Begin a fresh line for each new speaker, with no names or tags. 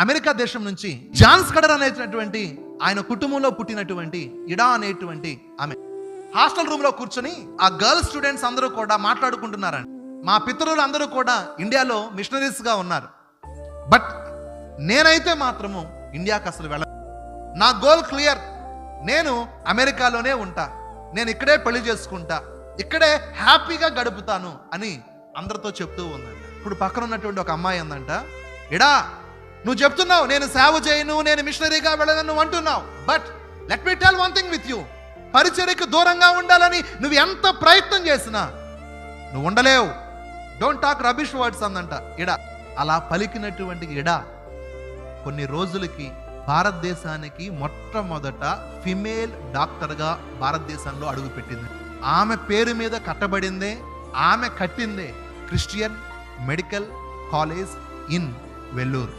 America దేశం నుంచి Johne's cadre అనేటటువంటి ఆయన కుటుంబంలో పుట్టినటువంటి ఇడా అనేటువంటి ఆమె. హాస్టల్ రూమ్లో కూర్చొని ఆ గర్ల్ స్టూడెంట్స్ అందరూ కూడా మాట్లాడుకుంటున్నారండి మా పితరులు అందరూ కూడా ఇండియాలో మిషనరీస్గా ఉన్నారు. బట్ నేనైతే మాత్రము ఇండియాకి అసలు వెళ్ళ నా గోల్ క్లియర్. నేను అమెరికాలోనే ఉంటా. నేను ఇక్కడే పెళ్ళి చేసుకుంటా. ఇక్కడే హ్యాపీగా గడుపుతాను అని అందరితో చెప్తూ ఉందంట. ఇప్పుడు పక్కన ఉన్నటువంటి ఒక అమ్మాయి ఉందంట. ఎడా నువ్వు చెప్తున్నావు నేను సేవ చేయను నేను మిషనరీగా వెళ్ళను అంటున్నావు. But let me tell one thing with you పరిచర్యకు దూరంగా ఉండాలని నువ్వు ఎంత ప్రయత్నం చేసినా నువ్వు ఉండలేవు. డోంట్ టాక్ రబిష్ వర్డ్స్ అందంట. ఇడ అలా పలికినటువంటి ఇడ కొన్ని రోజులకి భారతదేశానికి మొట్టమొదట ఫిమేల్ డాక్టర్గా భారతదేశంలో అడుగుపెట్టింది. ఆమె పేరు మీద కట్టబడిందే ఆమె కట్టిందే Christian medical college in Vellore.